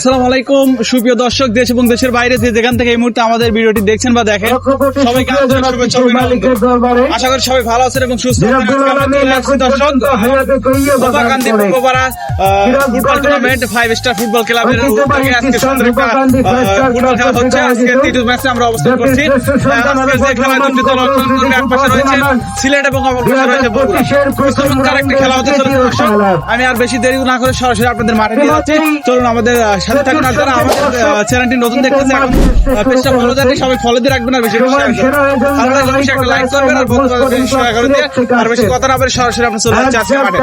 আসসালামু আলাইকুম। সুপ্রিয় দর্শক দেশ এবং দেশের বাইরে যে যেখান থেকে এই মুহূর্তে আমাদের ভিডিওটি দেখছেন বা দেখেন সবাইকে। আশা করি সবাই ভালো আছেন এবং সুস্থ দর্শক Gopakandi Purbapara football tournament five star football ক্লাবের উদ্যোগে আজকে সুন্দর একটা ফুটবল খেলা হচ্ছে আজকে তৃতীয় ম্যাচে আমরা অবস্থান করছি। আজকে যে খেলায় দুটি দল এক পাশে রয়েছে সিলেট এবং অপর পাশে রয়েছে বগুড়া। চমৎকার একটা খেলা হতে চলেছে আমি আর বেশি দেরি না করে সরাসরি আপনাদের মাঠে যাচ্ছি। চলুন আমাদের সাথে থাকুন আর যারা আমাদের চ্যানেলটি নতুন দেখতেছে এখন পেজটা ভালো থাকে সবাই ফলো দিয়ে রাখবেন আর বেশি বেশি একটা লাইক করবেন আর বন্ধুদের বেশি শেয়ার করে দিয়ে আর বেশি কথা না বলে সরাসরি আপনার চলে যাচ্ছে আজকে মাঠে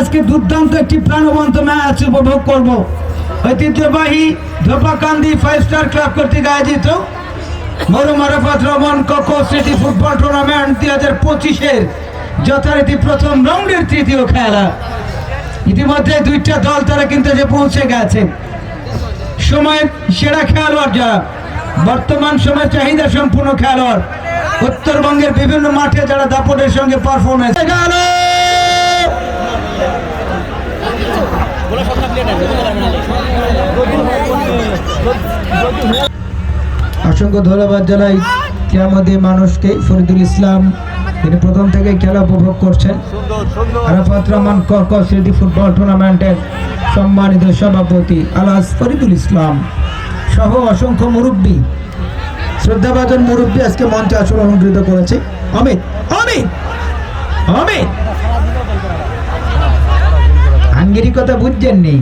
আজকে দুর্দান্ত একটি প্রাণবন্ত ম্যাচ উপভোগ করব। ঐতিহ্যবাহী ধোপাকান্দি ফাইভ স্টার ক্লাব কর্তৃক আয়োজিত মরু মারাফাত রমন কোকো সিটি ফুটবল টুর্নামেন্ট দুই হাজার পঁচিশের যথারীতি প্রথম রাউন্ডের তৃতীয় খেলা। ইতিমধ্যে দুইটা দল তারা কিন্তু যে পৌঁছে গেছে। সময় সেরা খেলোয়াড় যারা। বর্তমান সময় চাহিদা সম্পূর্ণ খেলোয়াড়। উত্তরবঙ্গের বিভিন্ন মাঠে যারা দাপটের সঙ্গে পারফরমেন্স গেল অসংখ্য ধন্যবাদ জানাই। কেয়ামতি মানুষকে ফরিদুল ইসলাম তিনি প্রথম থেকে খেলা উপভোগ করছেন। আরাফাত রহমান কক স্মৃতি ফুটবল টুর্নামেন্টের সম্মানিত সভাপতি আলাস ফরিদুল ইসলাম সহ অসংখ্য মুরব্বী। শ্রদ্ধাভাজন মুরব্বী আজকে মঞ্চে আসন অলঙ্কৃত করেছে। অমিত অমিত অমিত। হাঙ্গেরি কথা বুঝছেন নি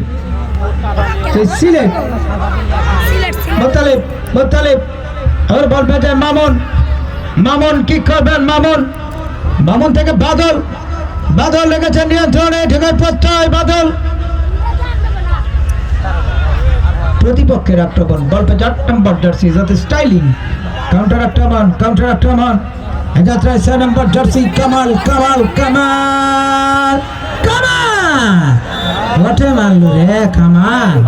সেই সিলেট মোতালেব মোতালেব। আবার বল পেয়েছেন মামুন মামুন কি করবেন, মামুন? মামুন থেকে বাদল বাদল লেগেছে নিয়ন্ত্রণে, ঢেকে প্রত্যয় বাদল। প্রতিপক্ষের আক্রমণ বল পেয়েছে আট নম্বর জার্সি, যাতে স্টাইলিং। কাউন্টার আক্রমণ কাউন্টার আক্রমণ যাত্রায় ছয় নম্বর জার্সি, কামাল কামাল কামাল কামাল। ওঠে মারলো রে, কামাল।